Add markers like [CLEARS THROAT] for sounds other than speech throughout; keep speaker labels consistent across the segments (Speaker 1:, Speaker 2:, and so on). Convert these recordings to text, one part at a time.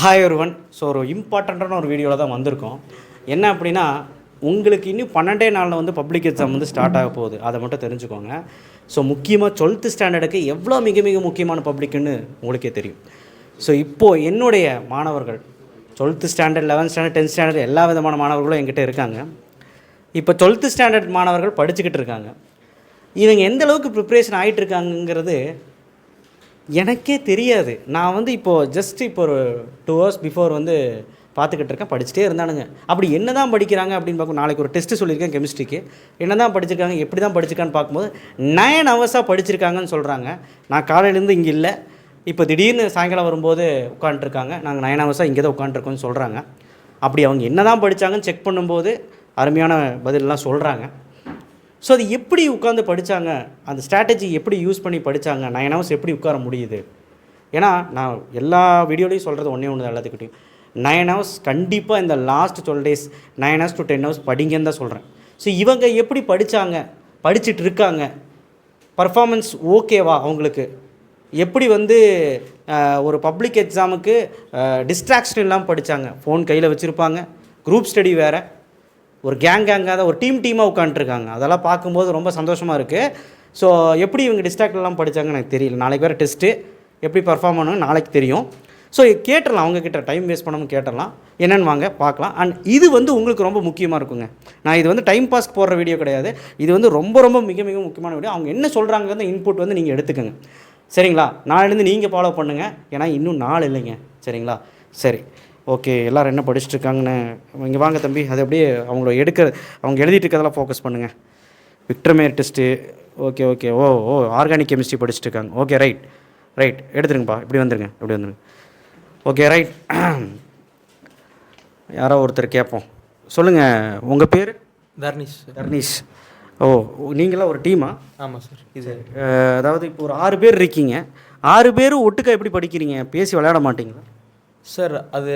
Speaker 1: Hi ஒருவன் so ஒரு இம்பார்ட்டண்ட்டான ஒரு வீடியோவில் தான் வந்திருக்கோம். என்ன அப்படின்னா உங்களுக்கு இன்னும் பன்னெண்டே நாளில் வந்து பப்ளிக் எக்ஸாம் வந்து ஸ்டார்ட் ஆக போகுது. அதை மட்டும் தெரிஞ்சுக்கோங்க. ஸோ முக்கியமாக டுவெல்த்து ஸ்டாண்டர்டுக்கு எவ்வளோ மிக மிக முக்கியமான பப்ளிக்குன்னு உங்களுக்கே தெரியும். ஸோ இப்போது என்னுடைய மாணவர்கள் twelfth standard eleventh standard tenth standard எல்லா விதமான மாணவர்களும் என்கிட்ட இருக்காங்க. இப்போ டுவெல்த்து ஸ்டாண்டர்ட் மாணவர்கள் படிச்சுக்கிட்டு இருக்காங்க. இவங்க எந்த அளவுக்கு ப்ரிப்ரேஷன் ஆகிட்டு இருக்காங்கங்கிறது எனக்கே தெரியாது. நான் வந்து இப்போது ஜஸ்ட் இப்போ ஒரு டூ ஹவர்ஸ் பிஃபோர் வந்து பார்த்துக்கிட்டு இருக்கேன். படிச்சுட்டே இருந்தானுங்க. அப்படி என்ன தான் படிக்கிறாங்க அப்படின்னு பார்க்கும் நாளைக்கு ஒரு டெஸ்ட்டு சொல்லியிருக்கேன் கெமிஸ்ட்ரிக்கு என்ன தான் படிச்சிருக்காங்க எப்படி தான் படிச்சிருக்கான்னு பார்க்கும்போது நயன் ஹவர்ஸாக படிச்சிருக்காங்கன்னு சொல்கிறாங்க நான் காலையிலேருந்து இங்கே இல்லை. இப்போ திடீர்னு சாயங்காலம் வரும்போது உட்காந்துருக்காங்க நாங்கள் நயன் ஹவர்ஸாக இங்கே தான் உட்காந்துருக்கோம்னு சொல்கிறாங்க அப்படி அவங்க என்ன தான் படித்தாங்கன்னு செக் பண்ணும்போது அருமையான பதிலெலாம் சொல்கிறாங்க ஸோ அது எப்படி உட்காந்து படித்தாங்க அந்த ஸ்ட்ராட்டஜி எப்படி யூஸ் பண்ணி படித்தாங்க நைன் ஹவர்ஸ் எப்படி உட்கார முடியுது? ஏன்னா நான் எல்லா வீடியோலையும் சொல்கிறது ஒன்றே ஒன்று தான் எல்லாத்துக்கிட்டையும். நைன் ஹவர்ஸ் கண்டிப்பாக இந்த last twelve days nine hours to ten hours படிங்கன்னு தான் சொல்கிறேன் ஸோ இவங்க எப்படி படித்தாங்க படிச்சுட்டு இருக்காங்க. பர்ஃபார்மன்ஸ் ஓகேவா அவங்களுக்கு? எப்படி வந்து ஒரு பப்ளிக் எக்ஸாமுக்கு டிஸ்ட்ராக்ஷன் இல்லாமல் படித்தாங்க ஃபோன் கையில் வச்சுருப்பாங்க. குரூப் ஸ்டடி வேறு. ஒரு கேங் கேங்காக தான் ஒரு டீம் டீமாக உட்காந்துருக்காங்க அதெல்லாம் பார்க்கும்போது ரொம்ப சந்தோஷமாக இருக்குது ஸோ எப்படி இவங்க டிஸ்ட்ராக்ட்லாம் படித்தாங்கன்னு எனக்கு தெரியல. நாளைக்கு வேறு டெஸ்ட்டு எப்படி பர்ஃபார்ம் பண்ணணும் நாளைக்கு தெரியும். ஸோ கேட்டுடலாம். அவங்கக்கிட்ட டைம் வேஸ்ட் பண்ணாமல் கேட்டுடலாம். என்னென்னு வாங்க பார்க்கலாம். அண்ட் இது வந்து உங்களுக்கு ரொம்ப முக்கியமாக இருக்குங்க. நான் இது வந்து டைம் பாஸ்க்கு போடுற வீடியோ கிடையாது. இது வந்து ரொம்ப ரொம்ப மிக மிக முக்கியமான வீடியோ அவங்க என்ன சொல்கிறாங்கிறத இன்புட் வந்து நீங்கள் எடுத்துக்கோங்க. சரிங்களா? நாளிலேருந்து நீங்கள் ஃபாலோ பண்ணுங்கள் ஏன்னா இன்னும் நாள் இல்லைங்க. சரிங்களா? சரி. ஓகே எல்லோரும் என்ன படிச்சுட்டு இருக்காங்கன்னு இங்கே வாங்க தம்பி. அது அப்படியே அவங்கள எடுக்கிற அவங்க எழுதிட்டு இருக்கிறதெல்லாம் ஃபோக்கஸ் பண்ணுங்கள் Victor Meyer test okay okay. ஓ ஓ ஆர்கானிக் கெமிஸ்ட்ரி படிச்சுட்டு இருக்காங்க ஓகே ரைட் ரைட் எடுத்துருங்கப்பா. இப்படி வந்துருங்க இப்படி வந்துருங்க. ஓகே ரைட் [CLEARS THROAT] யாரோ ஒருத்தர் கேட்போம். சொல்லுங்கள் உங்கள் பேர்?
Speaker 2: தர்னிஷ்
Speaker 1: தர்னீஷ். ஓ நீங்களாம் ஒரு டீமா
Speaker 2: ஆமாம் சார். இது
Speaker 1: அதாவது இப்போ ஒரு ஆறு பேர் இருக்கீங்க. ஆறு பேரும் ஒட்டுக்கா எப்படி படிக்கிறீங்க? பேசி விளையாட மாட்டீங்களா?
Speaker 2: சார் அது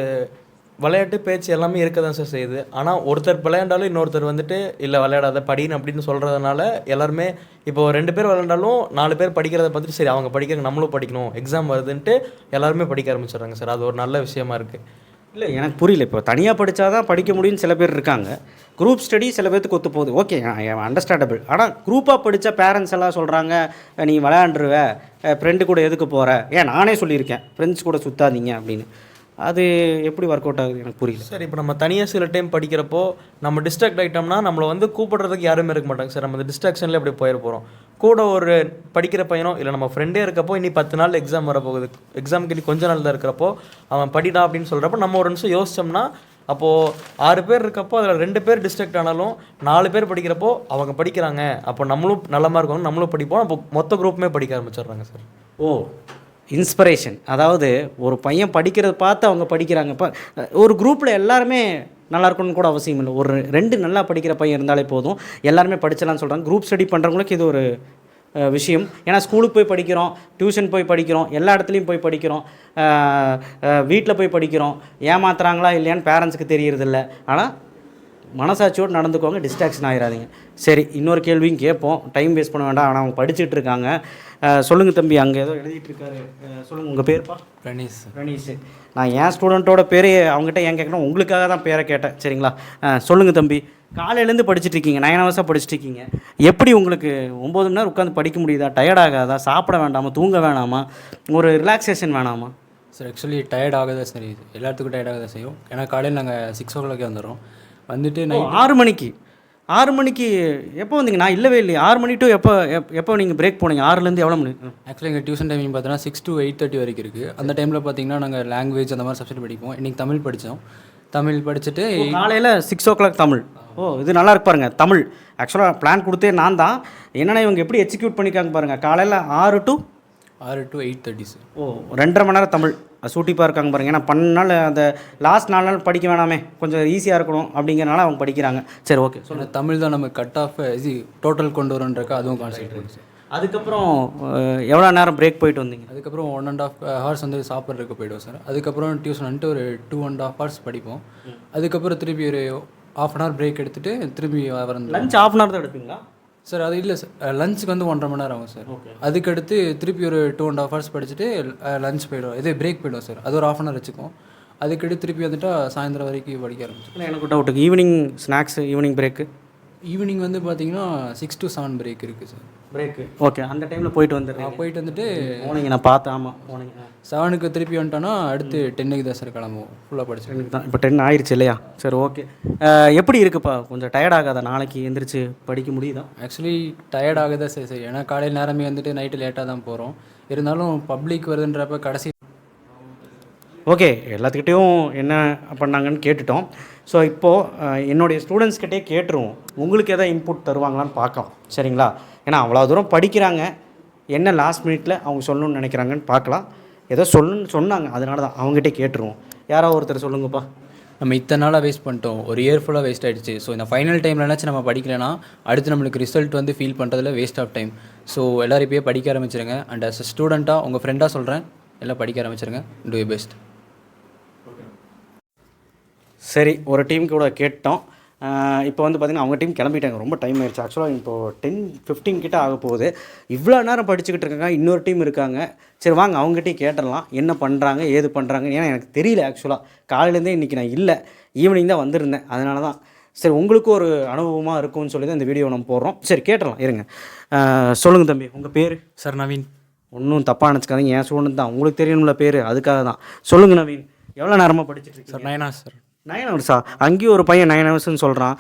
Speaker 2: விளையாட்டு பேச்சு எல்லாமே இருக்க தான் சார் செய்யுது. ஆனால் ஒருத்தர் விளையாண்டாலும் இன்னொருத்தர் வந்துட்டு இல்லை விளையாடாத படின்னு அப்படின்னு சொல்கிறதுனால எல்லாருமே இப்போ ரெண்டு பேர் விளையாண்டாலும் நாலு பேர் படிக்கிறத பார்த்துட்டு சரி அவங்க படிக்கிறாங்க நம்மளும் படிக்கணும். எக்ஸாம் வருதுன்ட்டு எல்லாருமே படிக்க ஆரம்பிச்சிடுறாங்க சார். அது ஒரு நல்ல விஷயமா இருக்குது
Speaker 1: இல்லை எனக்கு புரியல. இப்போ தனியாக படித்தா தான் படிக்க முடியும்னு சில பேர் இருக்காங்க. குரூப் ஸ்டடி சில பேர்த்துக்கு ஒத்து போகுது. ஓகே அண்டர்ஸ்டாண்டபிள் ஆனால் குரூப்பாக படித்த பேரண்ட்ஸ் எல்லாம் சொல்கிறாங்க நீ விளையாண்டுருவ ஃப்ரெண்டு கூட எதுக்கு போகிற ஏன் நானே சொல்லியிருக்கேன். ஃப்ரெண்ட்ஸ் கூட சுத்தாதீங்க அப்படின்னு. அது எப்படி ஒர்க் அவுட் ஆகுது எனக்கு புரியல.
Speaker 2: சார் இப்போ நம்ம தனியாக சில டைம் படிக்கிறப்போ நம்ம டிஸ்ட்ராக்ட் ஆகிட்டோம்னா நம்மளை வந்து கூப்பிடுறதுக்கு யாருமே இருக்க மாட்டாங்க சார். நம்ம டிஸ்ட்ராக்ஷனில் அப்படி போயிட போகிறோம் கூட ஒரு படிக்கிற பையனோ இல்லை நம்ம ஃப்ரெண்டே இருக்கப்போ இனி பத்து நாள் எக்ஸாம் வரப்போகுது. எக்ஸாமுக்கு இனி கொஞ்ச நாள் தான் இருக்கிறப்போ அவன் படிடா அப்படின்னு சொல்கிறப்போ நம்ம ஒரு நிமிஷம் யோசிச்சோம்னா அப்போது ஆறு பேர் இருக்கப்போ அதில் ரெண்டு பேர் டிஸ்ட்ராக்ட் ஆனாலும் நாலு பேர் படிக்கிறப்போ அவங்க படிக்கிறாங்க. அப்போ நம்மளும் நல்ல மார்க் வாங்கணும் நம்மளும் படிப்போம். அப்போ மொத்த குரூப்புமே படிக்க ஆரம்பிச்சிடுறாங்க சார்.
Speaker 1: ஓ இன்ஸ்பிரேஷன் அதாவது ஒரு பையன் படிக்கிறத பார்த்து அவங்க படிக்கிறாங்க. இப்போ ஒரு குரூப்பில் எல்லாருமே நல்லா இருக்கணும்னு கூட அவசியம் இல்லை. ஒரு ரெண்டு நல்லா படிக்கிற பையன் இருந்தாலே போதும். எல்லாருமே படிச்சலாம்னு சொல்கிறாங்க குரூப் ஸ்டடி பண்ணுறவங்களுக்கு இது ஒரு விஷயம். ஏன்னா ஸ்கூலுக்கு போய் படிக்கிறோம் டியூஷன் போய் படிக்கிறோம் எல்லா இடத்துலையும் போய் படிக்கிறோம் வீட்டில் போய் படிக்கிறோம். ஏமாத்துறாங்களா இல்லையான்னு பேரண்ட்ஸுக்கு தெரியறதில்ல. ஆனால் மனசாட்சியோடு நடந்துக்கோங்க. டிஸ்ட்ராக்ஷன் ஆகிடாதீங்க சரி இன்னொரு கேள்வியும் கேட்போம். டைம் வேஸ்ட் பண்ண வேண்டாம். ஆனால் அவங்க படிச்சுட்டு இருக்காங்க. அஹ், சொல்லுங்க தம்பி அங்கே ஏதோ எழுதிட்டு இருக்காரு. அஹ், சொல்லுங்க உங்கள் பேர்ப்பா?
Speaker 3: பிரணீஷ்
Speaker 1: ரணீஷ் நான் என் ஸ்டூடெண்ட்டோட பேரே அவங்ககிட்ட ஏன் கேட்கணும்? உங்களுக்காக தான் பேரை கேட்டேன் சரிங்களா? அஹ், சொல்லுங்க தம்பி. காலையிலேருந்து படிச்சுட்டு இருக்கீங்க நைன் ஹவர்ஸாக படிச்சுட்டு இருக்கீங்க. எப்படி உங்களுக்கு ஒம்பது மணி நேரம் உட்காந்து படிக்க முடியுதா? டயர்ட் ஆகாதா? சாப்பிட வேண்டாமா? தூங்க வேணாமா? ஒரு ரிலாக்ஸேஷன் வேணாமா?
Speaker 3: சார் ஆக்சுவலி டயர்ட் ஆக தான் சரி எல்லாத்துக்கும் டயர்ட் ஆக தான் செய்யும். ஏன்னா காலையில் நாங்கள் சிக்ஸ் ஓ கிளாக்கே வந்துடுறோம். வந்துட்டு நைட்
Speaker 1: ஆறு மணிக்கு? ஆறு மணிக்கு எப்போ வந்தீங்க? நான் இல்லவே இல்லையே. ஆறு மணி டு எப்போ எப்- எப்போ நீங்கள் பிரேக் போனீங்க? ஆறுலேருந்து எவ்வளோ மணி.
Speaker 3: ஆக்சுவலி எங்கள் டியூஷன் டைமிங் பார்த்தோன்னா சிக்ஸ் டு எயிட் தேர்ட்டி வரைக்கும் இருக்குது அந்த டைமில் பார்த்தீங்கன்னா நாங்கள் லாங்குவேஜ் அந்த மாதிரி சப்ஜெக்ட் படிப்போம். இன்றைக்கி தமிழ் படித்தோம் தமிழ் படிச்சுட்டு
Speaker 1: காலையில் சிக்ஸ் ஓ கிளாக் தமிழ். ஓ இது நல்லா இருக்கு பாருங்க தமிழ். ஆக்சுவலாக பிளான் கொடுத்தே நான் தான். என்னென்னா இவங்க எப்படி எக்ஸிக்யூட் பண்ணிக்காங்க பாருங்கள் காலையில் ஆறு டு
Speaker 3: ஆறு டு எயிட் தேர்ட்டி சார்
Speaker 1: ஓ ரெண்டரை மணி நேரம் தமிழ். சூட்டிப்பாக இருக்காங்க பாருங்க. ஏன்னா பன்னெண்டு நாள் அந்த லாஸ்ட் நாலு நாள் படிக்க வேணாமே. கொஞ்சம் ஈஸியாக இருக்கணும் அப்படிங்கிறனால அவங்க படிக்கிறாங்க. சரி ஓகே
Speaker 3: ஸோ தமிழ் தான் நம்ம கட் ஆஃப் இது டோட்டல் கொண்டு வரோன்றக்கா அதுவும் கான்செப்ட் இருக்குது சார்
Speaker 1: அதுக்கப்புறம் எவ்வளோ நேரம் பிரேக் போயிட்டு வந்தீங்க?
Speaker 3: அதுக்கப்புறம் ஒன் அண்ட் ஆஃப் ஹவர்ஸ் வந்து சாப்பிட்றதுக்கு போயிடுவோம் சார் அதுக்கப்புறம் டியூஷன் வந்துட்டு ஒரு டூ அண்ட் ஆஃப் ஹவர்ஸ் படிப்போம். அதுக்கப்புறம் திருப்பி ஒரு ஆஃப் அன் ஹவர் பிரேக் எடுத்துட்டு திரும்பி வந்து
Speaker 1: லஞ்ச் ஆஃப் அன் ஹவர் தான் எடுப்பீங்களா?
Speaker 3: சார் அது இல்லை சார். லஞ்சுக்கு வந்து ஒன்றரை மணி நேரம் ஆகும் சார். அதுக்கடுத்து திருப்பி ஒரு டூ அண்ட் ஹாஃப் ஹவர்ஸ் படிச்சுட்டு லஞ்ச் போயிடுவோம். இது பிரேக் போயிடுவோம் சார். அது ஒரு ஆஃப் அன் ஹவர் வச்சுக்குவோம். அதுக்கடுத்து திருப்பி வந்துட்டா சாயந்தரம் வரைக்கும் படிக்க ஆரம்பிச்சோம்
Speaker 1: இல்லை எனக்கு டவுட்டுக்கு evening snacks evening break
Speaker 3: evening வந்து பார்த்தீங்கன்னா சிக்ஸ் to செவன் பிரேக் இருக்குது சார்
Speaker 1: பிரேக்கு ஓகே அந்த டைமில் போயிட்டு வந்துடுறேன்
Speaker 3: நான் போயிட்டு வந்துட்டு
Speaker 1: போனீங்க நான் பார்த்தேன் ஆமாம் போனீங்க
Speaker 3: செவனுக்கு திருப்பி வந்துட்டோன்னா அடுத்து டென்னுக்கு தான் சார் கிளம்புவோம். ஃபுல்லாக
Speaker 1: எனக்கு தான். இப்போ டென் ஆயிடுச்சு இல்லையா? சரி ஓகே எப்படி இருக்குப்பா? கொஞ்சம் டயர்ட் ஆகாதா? நாளைக்கு எந்திரிச்சு படிக்க முடியுதா?
Speaker 3: ஆக்சுவலி டயர்ட் ஆகுதா சரி சரி ஏன்னா காலையில் நேரமே வந்துட்டு நைட்டு லேட்டாக தான் போகிறோம் இருந்தாலும் பப்ளிக் வருதுன்றப்ப கடைசி
Speaker 1: ஓகே எல்லாத்துக்கிட்டேயும் என்ன பண்ணாங்கன்னு கேட்டுட்டோம். ஸோ இப்போது என்னுடைய ஸ்டூடெண்ட்ஸ்கிட்டே கேட்டுருவோம். உங்களுக்கு எதாவது இன்புட் தருவாங்களான்னு பார்க்கலாம். சரிங்களா? ஏன்னா அவ்வளோ தூரம் படிக்கிறாங்க. என்ன லாஸ்ட் மினிட்ல அவங்க சொல்லணும்னு நினைக்கிறாங்கன்னு பார்க்கலாம். ஏதோ சொல்லணும்னு சொன்னாங்க. அதனால தான் அவங்ககிட்டே கேட்டுருவோம். யாரோ ஒருத்தர் சொல்லுங்கப்பா.
Speaker 3: நம்ம இத்தனை நாளாக வேஸ்ட் பண்ணிட்டோம். ஒரு இயர் ஃபுல்லாக வேஸ்ட் ஆகிடுச்சு ஸோ இந்த ஃபைனல் டைம்லனாச்சும் நம்ம படிக்கலைன்னா அடுத்து நம்மளுக்கு ரிசல்ட் வந்து ஃபீல் பண்ணுறதுல வேஸ்ட் ஆஃப் டைம் ஸோ எல்லோரும் இப்போயே படிக்க ஆரம்பிச்சிருங்க. அண்ட் அஸ் அ ஸ்டூடெண்ட்டாக உங்கள் ஃப்ரெண்டாக சொல்கிறேன் எல்லாம் படிக்க ஆரம்பிச்சிருங்க. டூ யூ பெஸ்ட்
Speaker 1: சரி ஒரு டீம் கூட கேட்டோம். இப்போ வந்து பார்த்திங்கன்னா அவங்க டீம் கிளம்பிட்டாங்க. ரொம்ப டைம் ஆயிடுச்சு. ஆக்சுவலாக இப்போது டென் ஃபிஃப்டீன் கிட்ட ஆக போகுது. இவ்வளோ நேரம் படிச்சுக்கிட்டு இருக்காங்க. இன்னொரு டீம் இருக்காங்க. சரி வாங்க அவங்ககிட்டயே கேட்டுடலாம். என்ன பண்ணுறாங்க ஏது பண்ணுறாங்க ஏன்னா எனக்கு தெரியல ஆக்சுவலாக காலையிலேருந்தே இன்றைக்கி நான் இல்லை. ஈவினிங் தான் வந்திருந்தேன். அதனால தான். சரி உங்களுக்கும் ஒரு அனுபவமாக இருக்கும்னு சொல்லி தான் இந்த வீடியோ நம்ம போடுறோம். சரி கேட்டுடலாம். இருங்க. சொல்லுங்கள் தம்பி உங்கள் பேர்?
Speaker 4: சார் நவீன்.
Speaker 1: ஒன்றும் தப்பாக நினச்சிக்காதீங்க. என் ஸ்டூடெண்ட் தான். உங்களுக்கு தெரியணும்ல பேர். அதுக்காக தான். சொல்லுங்கள் நவீன். எவ்வளோ நேரமாக படிச்சுட்டு
Speaker 4: சார் நயனா சார்.
Speaker 1: நைன் ஹவர்ஸா அங்கேயும் ஒரு பையன் நைன் ஹவர்ஸ்னு சொல்கிறான்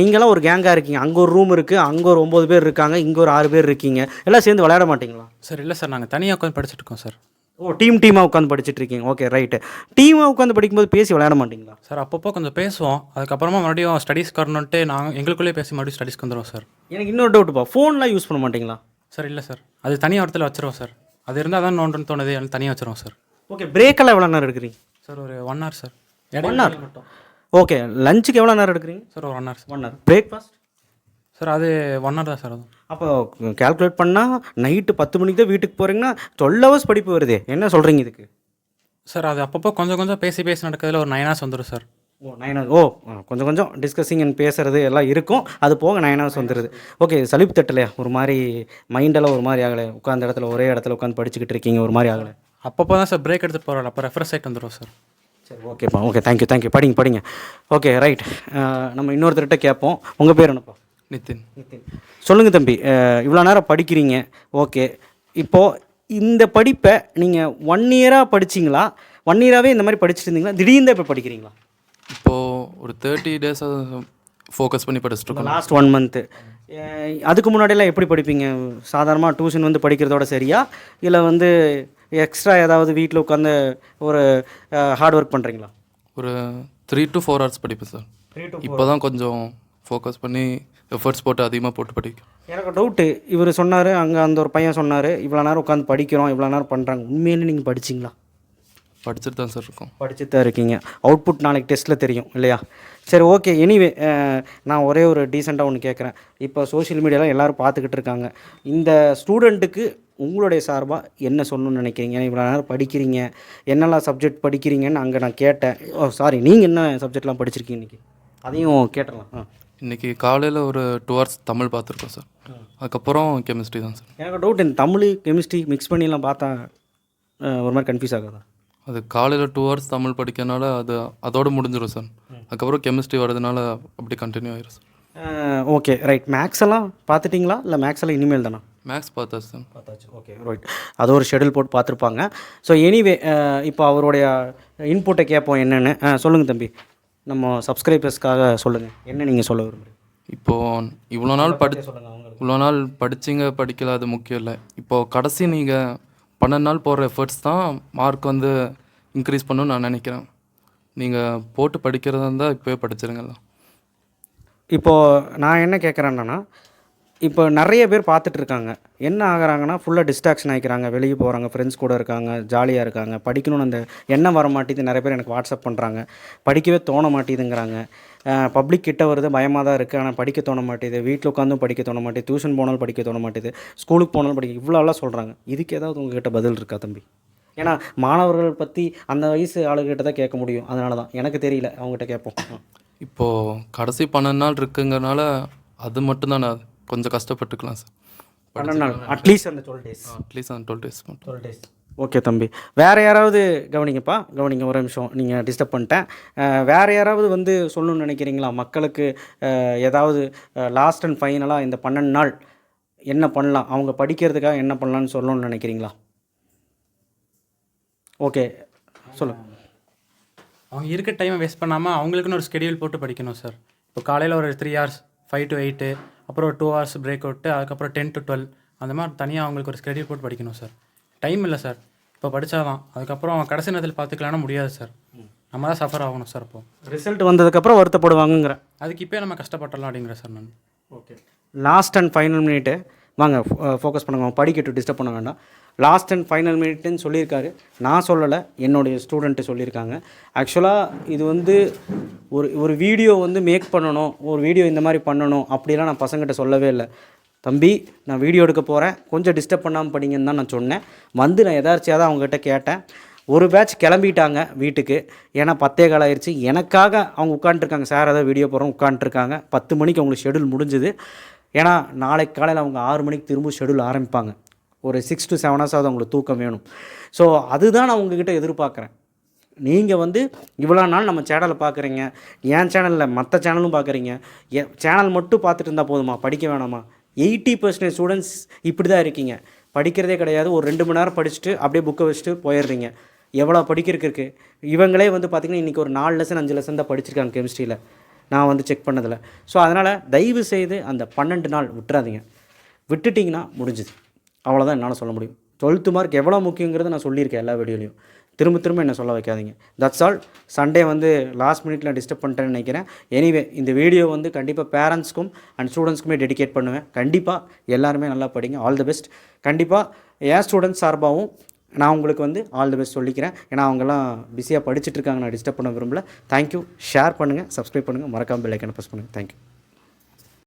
Speaker 1: நீங்களாம் ஒரு கேங்காக இருக்கீங்க. அங்கே ஒரு ரூம் இருக்குது அங்கே ஒரு ஒம்பது பேர் இருக்காங்க இங்கே ஒரு ஆறு பேர் இருக்கீங்க. எல்லாம் சேர்ந்து விளையாட மாட்டீங்களா?
Speaker 4: சார் இல்லை சார் நாங்கள் தனியாக உட்காந்து படிச்சுட்டு இருக்கோம் சார்
Speaker 1: ஓ டீம் டீமாக உட்காந்து படிச்சுட்டு இருக்கீங்க. ஓகே ரைட்டு டீமாக உட்காந்து படிக்கும்போது பேசி விளையாட மாட்டீங்களா?
Speaker 4: சார் அப்பப்போ கொஞ்சம் பேசுவோம். அதுக்கப்புறமா மறுபடியும் ஸ்டடீஸ்க்கு வரணுன்ட்டு நாங்கள் எங்களுக்குள்ளேயே பேசி மறுபடியும் ஸ்டடீஸ்க்கு வந்துடுவோம் சார்
Speaker 1: எனக்கு இன்னொரு டவுட்டுப்பா ஃபோன்லாம் யூஸ் பண்ண மாட்டீங்களா?
Speaker 4: சார் இல்லை சார் அது தனியாக இடத்துல வச்சிருவோம் சார் அது இருந்தால் தான் நோண்டுன்னு தோணுது அதனால தனியாக வச்சிருவோம் சார்
Speaker 1: ஓகே பிரேக்கெல்லாம் எவ்வளோ நேரம் எடுக்கிறீங்க?
Speaker 4: சார் ஒரு one hour sir
Speaker 1: one hour okay லஞ்சுக்கு எவ்வளோ நேரம் எடுக்கிறீங்க?
Speaker 4: சார் ஒரு one hour
Speaker 1: one hour breakfast
Speaker 4: sir அது ஒன் ஹவர் தான் சார் அதுவும்.
Speaker 1: அப்போ கால்குலேட் பண்ணால் நைட்டு பத்து மணிக்கு தான் வீட்டுக்கு போகிறீங்கன்னா டுவெல் ஹவர்ஸ் படிப்பு வருதே. என்ன சொல்கிறீங்க இதுக்கு?
Speaker 4: சார் அது அப்பப்போ கொஞ்சம் கொஞ்சம் பேசி பேசி நடக்கிறதுல ஒரு நைன் ஹவர்ஸ் வந்துடும் சார்
Speaker 1: ஓ நைன் ஓ ஆ, கொஞ்சம் கொஞ்சம் டிஸ்கஸிங் அண்ட் பேசுறது எல்லாம் இருக்கும். அது போக நைன் ஹவர்ஸ் வந்துடுது ஓகே சலிப்பு தட்டலையா? ஒரு மாதிரி மைண்டெல்லாம் ஒரு மாதிரி ஆகலை. உட்காந்த இடத்துல ஒரே இடத்துல உட்காந்து படிச்சுக்கிட்டு இருக்கீங்க ஒரு மாதிரி ஆகலை.
Speaker 4: அப்பப்போ தான் சார் பிரேக் எடுத்துகிட்டு போகிறோம் அப்போ ரெஃப்ரெஷ் ஆகிட்டு வந்துடும் சார்
Speaker 1: சரி ஓகேப்பா ஓகே தேங்க்யூ தேங்க்யூ படிங்க படிங்க. ஓகே ரைட் நம்ம இன்னொருத்தர்கிட்ட கேட்போம். உங்கள் பேர் என்னப்பா?
Speaker 4: நிதின்
Speaker 1: நிதின் சொல்லுங்கள் தம்பி இவ்வளோ நேரம் படிக்கிறீங்க. ஓகே இப்போது இந்த படிப்பை நீங்கள் ஒன் இயராக படிச்சிங்களா? ஒன் இயராகவே இந்த மாதிரி படிச்சுட்டு இருந்தீங்களா? திடீர்னு இப்போ படிக்கிறீங்களா?
Speaker 5: இப்போது ஒரு தேர்ட்டி டேஸாக ஃபோக்கஸ் பண்ணி படிச்சுட்டு
Speaker 1: லாஸ்ட் ஒன் மந்த்து அதுக்கு முன்னாடியெல்லாம் எப்படி படிப்பீங்க? சாதாரணமாக டியூஷன் வந்து படிக்கிறதோட சரியா? இல்லை வந்து எக்ஸ்ட்ரா ஏதாவது வீட்டில் உட்காந்து ஒரு ஹார்ட் ஒர்க் பண்ணுறீங்களா
Speaker 5: ஒரு த்ரீ டு ஃபோர் ஹவர்ஸ் படிப்பேன் சார். இப்போ தான் கொஞ்சம் ஃபோக்கஸ் பண்ணி எஃபர்ட்ஸ் போட்டு அதிகமாக போட்டு படிக்கும்
Speaker 1: எனக்கு டவுட்டு இவர் சொன்னார் அங்கே அந்த ஒரு பையன் சொன்னார் இவ்வளோ நேரம் உட்காந்து படிக்கிறோம் இவ்வளோ நேரம் பண்ணுறாங்க உண்மையிலே நீங்கள் படிச்சிங்களா?
Speaker 5: படிச்சுட்டு தான் சார் இருக்கோம்.
Speaker 1: படிச்சுட்டு தான் இருக்கீங்க. அவுட்புட் நாளைக்கு டெஸ்ட்டில் தெரியும் இல்லையா? சரி ஓகே எனிவே நான் ஒரே ஒரு டீசெண்டாக ஒன்று கேட்குறேன் இப்போ சோஷியல் மீடியாவில் எல்லோரும் பார்த்துக்கிட்டு இருக்காங்க. இந்த ஸ்டூடெண்ட்டுக்கு உங்களுடைய சார்பாக என்ன சொல்லணும்னு நினைக்கிறீங்க? இவ்வளோ நேரம் படிக்கிறீங்க. என்னெல்லாம் சப்ஜெக்ட் படிக்கிறீங்கன்னு அங்கே நான் கேட்டேன். ஓ சாரி நீங்கள் என்ன சப்ஜெக்ட்லாம் படிச்சிருக்கீங்க இன்றைக்கி அதையும் கேட்டுடலாம். ஆ.
Speaker 5: இன்றைக்கி காலையில் ஒரு டூ ஹவர்ஸ் தமிழ் பார்த்துருக்கோம் சார். அதுக்கப்புறம் கெமிஸ்ட்ரி தான் சார்.
Speaker 1: எனக்கு டவுட் இந்த தமிழ் கெமிஸ்ட்ரி மிக்ஸ் பண்ணிலாம் பார்த்தா ஒரு மாதிரி கன்ஃபியூஸ் ஆகாதா?
Speaker 5: அது காலையில் டூ ஹவர்ஸ் தமிழ் படிக்கிறனால அது அதோட முடிஞ்சிடும் சார். அதுக்கப்புறம் கெமிஸ்ட்ரி வரதுனால அப்படி கண்டினியூ ஆயிரும் சார்.
Speaker 1: ஓகே ரைட் மேக்ஸ் எல்லாம் பார்த்துட்டிங்களா? இல்லை மேக்ஸ் எல்லாம் இனிமேல் தானா?
Speaker 5: மேக்ஸ் பார்த்தா சார்
Speaker 1: பார்த்தாச்சு. ஓகே ரைட் அது ஒரு ஷெடியூல் போட்டு பார்த்துருப்பாங்க. ஸோ எனிவே இப்போ அவருடைய இன்புட்டை கேட்போம் என்னென்னு. சொல்லுங்கள் தம்பி. நம்ம சப்ஸ்கிரைபர்ஸ்க்காக சொல்லுங்கள் என்ன நீங்கள் சொல்ல விரும்புறீங்க?
Speaker 5: இப்போது இவ்வளோ நாள் படி
Speaker 1: சொல்லுங்கள் அவங்களுக்கு.
Speaker 5: இவ்வளோ நாள் படிச்சிங்க படிக்கல அது முக்கியம் இல்லை. இப்போது கடைசி நீங்கள் பன்னெண்டு நாள் போடுற எஃபர்ட்ஸ் தான் மார்க் வந்து இன்க்ரீஸ் பண்ணணும்னு நான் நினைக்கிறேன். நீங்கள் போட்டு படிக்கிறதா இருந்தால் இப்போயே படிச்சிருங்கல்ல
Speaker 1: இப்போது நான் என்ன கேட்குறேன்னா இப்போ நிறைய பேர் பார்த்துட்டு இருக்காங்க. என்ன ஆகுறாங்கன்னா ஃபுல்லாக டிஸ்ட்ராக்ஷன் ஆகிக்கிறாங்க வெளியே போகிறாங்க ஃப்ரெண்ட்ஸ் கூட இருக்காங்க ஜாலியாக இருக்காங்க. படிக்கணும்னு அந்த எண்ணம் வர மாட்டேது நிறைய பேர் எனக்கு வாட்ஸ்அப் பண்ணுறாங்க படிக்கவே தோண மாட்டேதுங்கிறாங்க பப்ளிக் கிட்ட வருது பயமாக தான் இருக்குது ஆனால் படிக்க தோண மாட்டேது வீட்டில் உட்காந்தும் படிக்க தோண மாட்டேது டியூஷன் போனாலும் படிக்க தோண மாட்டேது ஸ்கூலுக்கு போனாலும் படிக்க இவ்வளோலாம் சொல்கிறாங்க இதுக்கு ஏதாவது உங்ககிட்ட பதில் இருக்கா தம்பி? ஏன்னா மாணவர்கள் பற்றி அந்த வயசு ஆளுகிட்ட தான் கேட்க முடியும். அதனால தான். எனக்கு தெரியல. அவங்ககிட்ட கேட்போம்.
Speaker 5: இப்போது கடைசி பன்னெண்டு நாள் இருக்குங்கிறனால அது மட்டும்தானே கொஞ்சம் கஷ்டப்பட்டுக்கலாம் சார்.
Speaker 1: பன்னெண்டு நாள் அட்லீஸ்ட் அந்த டுவெல் டேஸ்
Speaker 5: அட்லீஸ்ட் அந்த டுவெல் டேஸ் மட்டும்.
Speaker 1: டுவெல் டேஸ் ஓகே தம்பி. வேறு யாராவது கவனிங்கப்பா கவனிங்க ஒரு நிமிஷம். நீங்கள் டிஸ்டர்ப் பண்ணிட்டேன். வேறு யாராவது வந்து சொல்லணும்னு நினைக்கிறீங்களா? மக்களுக்கு ஏதாவது லாஸ்ட் அண்ட் ஃபைனலாக இந்த பன்னெண்டு நாள் என்ன பண்ணலாம்? அவங்க படிக்கிறதுக்காக என்ன பண்ணலாம்னு சொல்லணும்னு நினைக்கிறீங்களா? ஓகே சொல்லு
Speaker 4: அவங்க இருக்க டைமை வேஸ்ட் பண்ணாமல் அவங்களுக்குன்னு ஒரு ஸ்கெடியூல் போட்டு படிக்கணும் சார் இப்போ காலையில் ஒரு three hours five to eight அப்புறம் டூ ஹவர்ஸ் பிரேக் அவுட்டு அதுக்கப்புறம் டென் டு டுவெல் அந்த மாதிரி தனியாக அவங்களுக்கு ஒரு ஸ்கெடியூல் போட்டு படிக்கணும் சார் டைம் இல்லை சார் இப்போ படித்தாதான் அதுக்கப்புறம் அவங்க கடைசி நேரத்தில் பார்த்துக்கலாம்னா முடியாது சார் நம்ம தான் சஃபர் ஆகணும் சார் இப்போ.
Speaker 1: ரிசல்ட் வந்ததுக்கப்புறம் வருத்தப்படுவாங்கங்கிற.
Speaker 4: அதுக்கு இப்போயே நம்ம கஷ்டப்பட்டலாம் அப்படிங்கிற சார் நான்.
Speaker 1: Okay last and final minute வாங்க ஃபோக்கஸ் பண்ணுங்க. அவங்க படிக்கட்டும் டிஸ்டர்ப் பண்ண வேண்டாம். லாஸ்ட் அண்ட் ஃபைனல் மினிட்னு சொல்லியிருக்காரு. நான் சொல்லலை என்னுடைய ஸ்டூடெண்ட்டு சொல்லியிருக்காங்க. ஆக்சுவலாக இது வந்து ஒரு ஒரு வீடியோ வந்து மேக் பண்ணணும் ஒரு வீடியோ இந்த மாதிரி பண்ணணும் அப்படிலாம் நான் பசங்கிட்ட சொல்லவே இல்லை. தம்பி நான் வீடியோ எடுக்க போகிறேன் கொஞ்சம் டிஸ்டர்ப் பண்ணாமல் படிங்கன்னு தான் நான் சொன்னேன். வந்து நான் எதார்ச்சியாக தான் அவங்ககிட்ட கேட்டேன். ஒரு பேட்ச் கிளம்பிட்டாங்க வீட்டுக்கு. ஏன்னா பத்தே கால் ஆயிடுச்சு எனக்காக அவங்க உட்காந்துருக்காங்க சார் ஏதாவது வீடியோ போகிறோம் உட்காந்துருக்காங்க பத்து மணிக்கு அவங்களுக்கு ஷெடியூல் முடிஞ்சுது. ஏன்னா நாளைக்கு காலையில் அவங்க ஆறு மணிக்கு திரும்ப ஷெடியூல் ஆரம்பிப்பாங்க. ஒரு சிக்ஸ் டு செவன் ஹவர்ஸாவது அவங்களுக்கு தூக்கம் வேணும். ஸோ அதுதான் நான் உங்ககிட்ட எதிர்பார்க்குறேன். நீங்கள் வந்து இவ்வளோ நாள் நம்ம சேனலை பார்க்குறீங்க என் சேனலில் மற்ற சேனலும் பார்க்குறீங்க என் சேனல் மட்டும் பார்த்துட்டு இருந்தால் போதுமா? படிக்க வேணாமா? எயிட்டி பர்சன்டேஜ் ஸ்டூடெண்ட்ஸ் இப்படி தான் இருக்கீங்க. படிக்கிறதே கிடையாது. ஒரு ரெண்டு மணி நேரம் படிச்சுட்டு அப்படியே புக்கை வச்சுட்டு போயிடுறீங்க. எவ்வளோ படிக்கிறதுக்கு இருக்குது இவங்களே வந்து பார்த்திங்கன்னா இன்றைக்கி ஒரு நாலு லெசன் அஞ்சு லெசன் தான் படிச்சிருக்காங்க கெமிஸ்ட்ரியில் நான் வந்து செக் பண்ணதில். ஸோ அதனால் தயவு செய்து அந்த பன்னெண்டு நாள் விட்டுறாதீங்க. விட்டுட்டிங்கன்னா முடிஞ்சுது. அவ்வளோதான் என்னால் சொல்ல முடியும். டுவெல்த்து மார்க் எவ்வளோ முக்கியங்கிறத நான் சொல்லியிருக்கேன் எல்லா வீடியோலையும். திரும்ப திரும்ப என்ன சொல்ல வைக்காதீங்க. தட்ஸ் ஆல் சண்டே வந்து லாஸ்ட் மினிட்ல டிஸ்டர்ப் பண்ணிட்டேன்னு நினைக்கிறேன். எனிவே இந்த வீடியோ வந்து கண்டிப்பாக பேரண்ட்ஸ்க்கும் அண்ட் ஸ்டூடெண்ட்ஸ்க்குமே டெடிகேட் பண்ணுவேன். கண்டிப்பாக எல்லாருமே நல்லா படிங்க. ஆல் தி பெஸ்ட் கண்டிப்பாக என் ஸ்டூடெண்ட்ஸ் சார்பாகவும் நான் உங்களுக்கு வந்து ஆல் தி பெஸ்ட் சொல்லிக்கிறேன். ஏன்னா அவங்கெல்லாம் பிஸியாக படிச்சுட்டு இருக்காங்க. நான் டிஸ்டர்ப் பண்ண விரும்பல. தேங்க்யூ ஷேர் பண்ணுங்கள் சப்ஸ்கிரைப் பண்ணுங்கள் மறக்காமல் பெல் ஐக்கனை ப்ரெஸ் பண்ணுங்கள் தேங்க்யூ